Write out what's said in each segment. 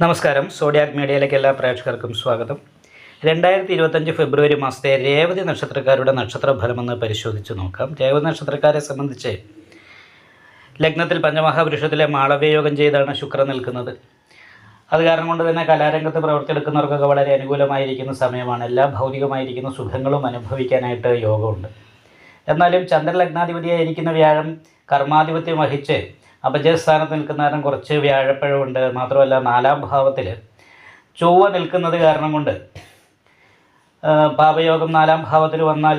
നമസ്കാരം. സോഡിയാക് മീഡിയയിലേക്ക് എല്ലാ പ്രേക്ഷകർക്കും സ്വാഗതം. രണ്ടായിരത്തി ഇരുപത്തഞ്ച് ഫെബ്രുവരി മാസത്തെ രേവതി നക്ഷത്രക്കാരുടെ നക്ഷത്ര ഫലമെന്ന് പരിശോധിച്ച് നോക്കാം. രേവതി നക്ഷത്രക്കാരെ സംബന്ധിച്ച് ലഗ്നത്തിൽ പഞ്ചമഹാപുരുഷത്തിലെ മാളവ്യയോഗം ചെയ്താണ് ശുക്രൻ നിൽക്കുന്നത്. അത് കാരണം കൊണ്ട് തന്നെ കലാരംഗത്ത് പ്രവർത്തിയെടുക്കുന്നവർക്കൊക്കെ വളരെ അനുകൂലമായിരിക്കുന്ന സമയമാണ്. എല്ലാ ഭൗതികമായിരിക്കുന്ന സുഖങ്ങളും അനുഭവിക്കാനായിട്ട് യോഗമുണ്ട്. എന്നാലും ചന്ദ്രലഗ്നാധിപതിയായിരിക്കുന്ന വ്യാഴം കർമാധിപത്യം വഹിച്ച് അപജയസ്ഥാനത്ത് നിൽക്കുന്ന കാരണം കുറച്ച് വ്യാഴപ്പഴമുണ്ട്. മാത്രമല്ല നാലാം ഭാവത്തിൽ ചൊവ്വ നിൽക്കുന്നത് കാരണം കൊണ്ട് പാപയോഗം നാലാം ഭാവത്തിൽ വന്നാൽ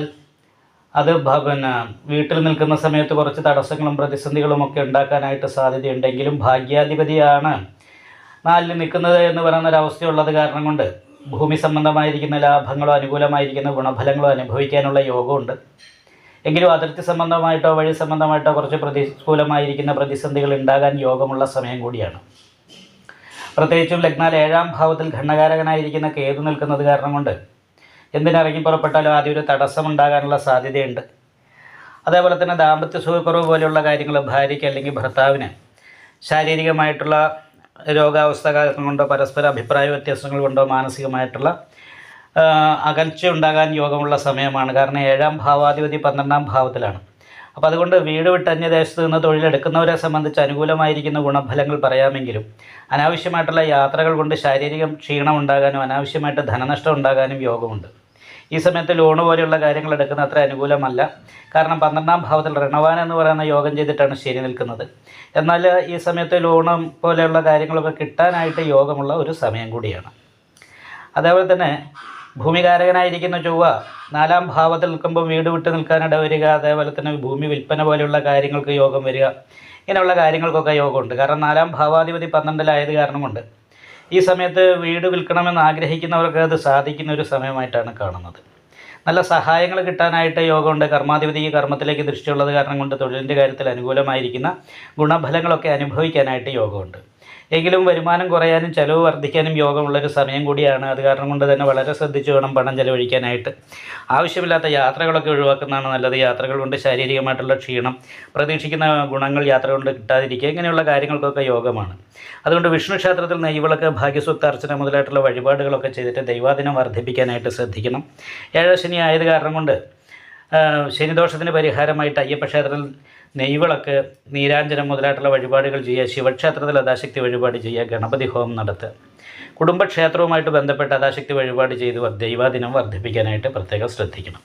അത് പിന്നെ വീട്ടിൽ നിൽക്കുന്ന സമയത്ത് കുറച്ച് തടസ്സങ്ങളും പ്രതിസന്ധികളും ഒക്കെ ഉണ്ടാക്കാനായിട്ട് സാധ്യതയുണ്ടെങ്കിലും ഭാഗ്യാധിപതിയാണ് നാലിൽ നിൽക്കുന്നത് എന്ന് പറയുന്ന ഒരവസ്ഥയുള്ളത് കാരണം കൊണ്ട് ഭൂമി സംബന്ധമായിരിക്കുന്ന ലാഭങ്ങളോ അനുകൂലമായിരിക്കുന്ന ഗുണഫലങ്ങളോ അനുഭവിക്കാനുള്ള യോഗമുണ്ട്. എങ്കിലും അതിർത്തി സംബന്ധമായിട്ടോ വഴി സംബന്ധമായിട്ടോ കുറച്ച് പ്രതികൂലമായിരിക്കുന്ന പ്രതിസന്ധികൾ ഉണ്ടാകാൻ യോഗമുള്ള സമയം കൂടിയാണ്. പ്രത്യേകിച്ചും ലഗ്നാൽ ഏഴാം ഭാവത്തിൽ ഘണ്ണകാരകനായിരിക്കുന്ന കേതു നിൽക്കുന്നത് കാരണം കൊണ്ട് എന്തിനിറങ്ങി പുറപ്പെട്ടാലും ആദ്യം ഒരു തടസ്സം ഉണ്ടാകാനുള്ള സാധ്യതയുണ്ട്. അതേപോലെ തന്നെ ദാമ്പത്യ സുഖക്കുറവ് പോലെയുള്ള കാര്യങ്ങൾ ഭാര്യയ്ക്ക് അല്ലെങ്കിൽ ഭർത്താവിന് ശാരീരികമായിട്ടുള്ള രോഗാവസ്ഥ കാരണം കൊണ്ടോ പരസ്പര അഭിപ്രായ വ്യത്യാസങ്ങൾ കൊണ്ടോ മാനസികമായിട്ടുള്ള അകൽച്ച ഉണ്ടാകാൻ യോഗമുള്ള സമയമാണ്. കാരണം ഏഴാം ഭാവാധിപതി പന്ത്രണ്ടാം ഭാവത്തിലാണ്. അപ്പോൾ അതുകൊണ്ട് വീട് വിട്ട് അന്യദേശത്ത് നിന്ന് തൊഴിലെടുക്കുന്നവരെ സംബന്ധിച്ച് അനുകൂലമായിരിക്കുന്ന ഗുണഫലങ്ങൾ പറയാമെങ്കിലും അനാവശ്യമായിട്ടുള്ള യാത്രകൾ കൊണ്ട് ശാരീരികം ക്ഷീണം ഉണ്ടാകാനും അനാവശ്യമായിട്ട് ധനനഷ്ടം ഉണ്ടാകാനും യോഗമുണ്ട്. ഈ സമയത്ത് ലോണ് പോലെയുള്ള കാര്യങ്ങൾ എടുക്കുന്ന അത്ര അനുകൂലമല്ല. കാരണം പന്ത്രണ്ടാം ഭാവത്തിൽ ഋണവാൻ എന്ന് പറയുന്ന യോഗം ചെയ്തിട്ടാണ് ശരി നിൽക്കുന്നത്. എന്നാൽ ഈ സമയത്ത് ലോണ് പോലെയുള്ള കാര്യങ്ങളൊക്കെ കിട്ടാനായിട്ട് യോഗമുള്ള ഒരു സമയം കൂടിയാണ്. അതേപോലെ തന്നെ ഭൂമികാരകനായിരിക്കുന്ന ചൊവ്വ നാലാം ഭാവത്തിൽ നിൽക്കുമ്പോൾ വീട് വിട്ട് നിൽക്കാനിട വരിക അതേപോലെ തന്നെ ഭൂമി വിൽപ്പന പോലെയുള്ള കാര്യങ്ങൾക്ക് യോഗം വരിക. ഇങ്ങനെയുള്ള കാര്യങ്ങൾക്കൊക്കെ യോഗമുണ്ട്. കാരണം നാലാം ഭാവാധിപതി പന്ത്രണ്ടിലായത് കാരണം കൊണ്ട് ഈ സമയത്ത് വീട് വിൽക്കണമെന്ന് ആഗ്രഹിക്കുന്നവർക്ക് അത് സാധിക്കുന്ന ഒരു സമയമായിട്ടാണ് കാണുന്നത്. നല്ല സഹായങ്ങൾ കിട്ടാനായിട്ട് യോഗമുണ്ട്. കർമാധിപതി ഈ കർമ്മത്തിലേക്ക് ദൃഷ്ടിയുള്ളത് കാരണം കൊണ്ട് തൊഴിലിന്റെ കാര്യത്തിൽ അനുകൂലമായിരിക്കുന്ന ഗുണഫലങ്ങളൊക്കെ അനുഭവിക്കാനായിട്ട് യോഗമുണ്ട്. എങ്കിലും വരുമാനം കുറയാനും ചിലവ് വർദ്ധിക്കാനും യോഗമുള്ളൊരു സമയം കൂടിയാണ്. അത് കാരണം കൊണ്ട് തന്നെ വളരെ ശ്രദ്ധിച്ചു വേണം പണം ചെലവഴിക്കാനായിട്ട്. ആവശ്യമില്ലാത്ത യാത്രകളൊക്കെ ഒഴിവാക്കുന്നതാണ് നല്ലത്. യാത്രകൾ കൊണ്ട് ശാരീരികമായിട്ടുള്ള ക്ഷീണം പ്രതീക്ഷിക്കുന്ന ഗുണങ്ങൾ യാത്ര കൊണ്ട് കിട്ടാതിരിക്കുക ഇങ്ങനെയുള്ള കാര്യങ്ങൾക്കൊക്കെ യോഗമാണ്. അതുകൊണ്ട് വിഷ്ണു ക്ഷേത്രത്തിൽ നെയ്വിളക്ക് ഭാഗ്യസൂക്ത അർച്ചന മുതലായിട്ടുള്ള വഴിപാടുകളൊക്കെ ചെയ്തിട്ട് ദൈവാദിനം വർദ്ധിപ്പിക്കാനായിട്ട് ശ്രദ്ധിക്കണം. ഏഴശനി ആയത് കാരണം കൊണ്ട് ശനിദോഷത്തിന് പരിഹാരമായിട്ട് അയ്യപ്പക്ഷേത്രത്തിൽ നെയ്വിളക്ക് നീരാഞ്ജനം മുതലായിട്ടുള്ള വഴിപാടുകൾ ചെയ്യുക ശിവക്ഷേത്രത്തിൽ അതാശക്തി വഴിപാട് ചെയ്യുക ഗണപതി ഹോമം നടത്തുക. കുടുംബക്ഷേത്രവുമായിട്ട് ബന്ധപ്പെട്ട് അതാശക്തി വഴിപാട് ചെയ്ത് ദൈവാദിനം വർദ്ധിപ്പിക്കാനായിട്ട് പ്രത്യേകം ശ്രദ്ധിക്കണം.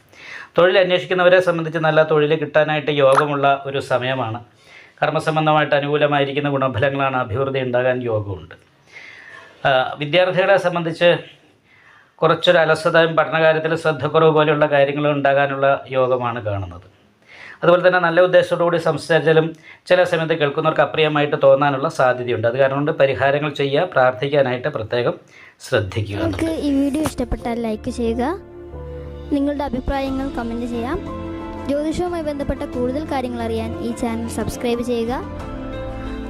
തൊഴിൽ അന്വേഷിക്കുന്നവരെ സംബന്ധിച്ച് നല്ല തൊഴിൽ കിട്ടാനായിട്ട് യോഗമുള്ള ഒരു സമയമാണ്. കർമ്മസംബന്ധമായിട്ട് അനുകൂലമായിരിക്കുന്ന ഗുണഫലങ്ങളാണ് അഭിവൃദ്ധി ഉണ്ടാകാൻ യോഗമുണ്ട്. വിദ്യാർത്ഥികളെ സംബന്ധിച്ച് കുറച്ചൊരു അലസതയും പഠനകാര്യത്തിൽ ശ്രദ്ധക്കുറവ് പോലെയുള്ള കാര്യങ്ങൾ ഉണ്ടാകാനുള്ള യോഗമാണ് കാണുന്നത്. അതുപോലെ തന്നെ നല്ല ഉദ്ദേശത്തോടുകൂടി സംസാരിച്ചാലും ചില സമയത്ത് കേൾക്കുന്നവർക്ക് അപ്രിയമായിട്ട് തോന്നാനുള്ള സാധ്യതയുണ്ട്. അത് കാരണം കൊണ്ട് പരിഹാരങ്ങൾ ചെയ്യുക പ്രാർത്ഥിക്കാനായിട്ട് പ്രത്യേകം ശ്രദ്ധിക്കുക നിങ്ങൾക്ക് ഈ വീഡിയോ ഇഷ്ടപ്പെട്ടാൽ ലൈക്ക് ചെയ്യുക. നിങ്ങളുടെ അഭിപ്രായങ്ങൾ കമന്റ് ചെയ്യാം. ജ്യോതിഷവുമായി ബന്ധപ്പെട്ട കൂടുതൽ കാര്യങ്ങൾ അറിയാൻ ഈ ചാനൽ സബ്സ്ക്രൈബ് ചെയ്യുക.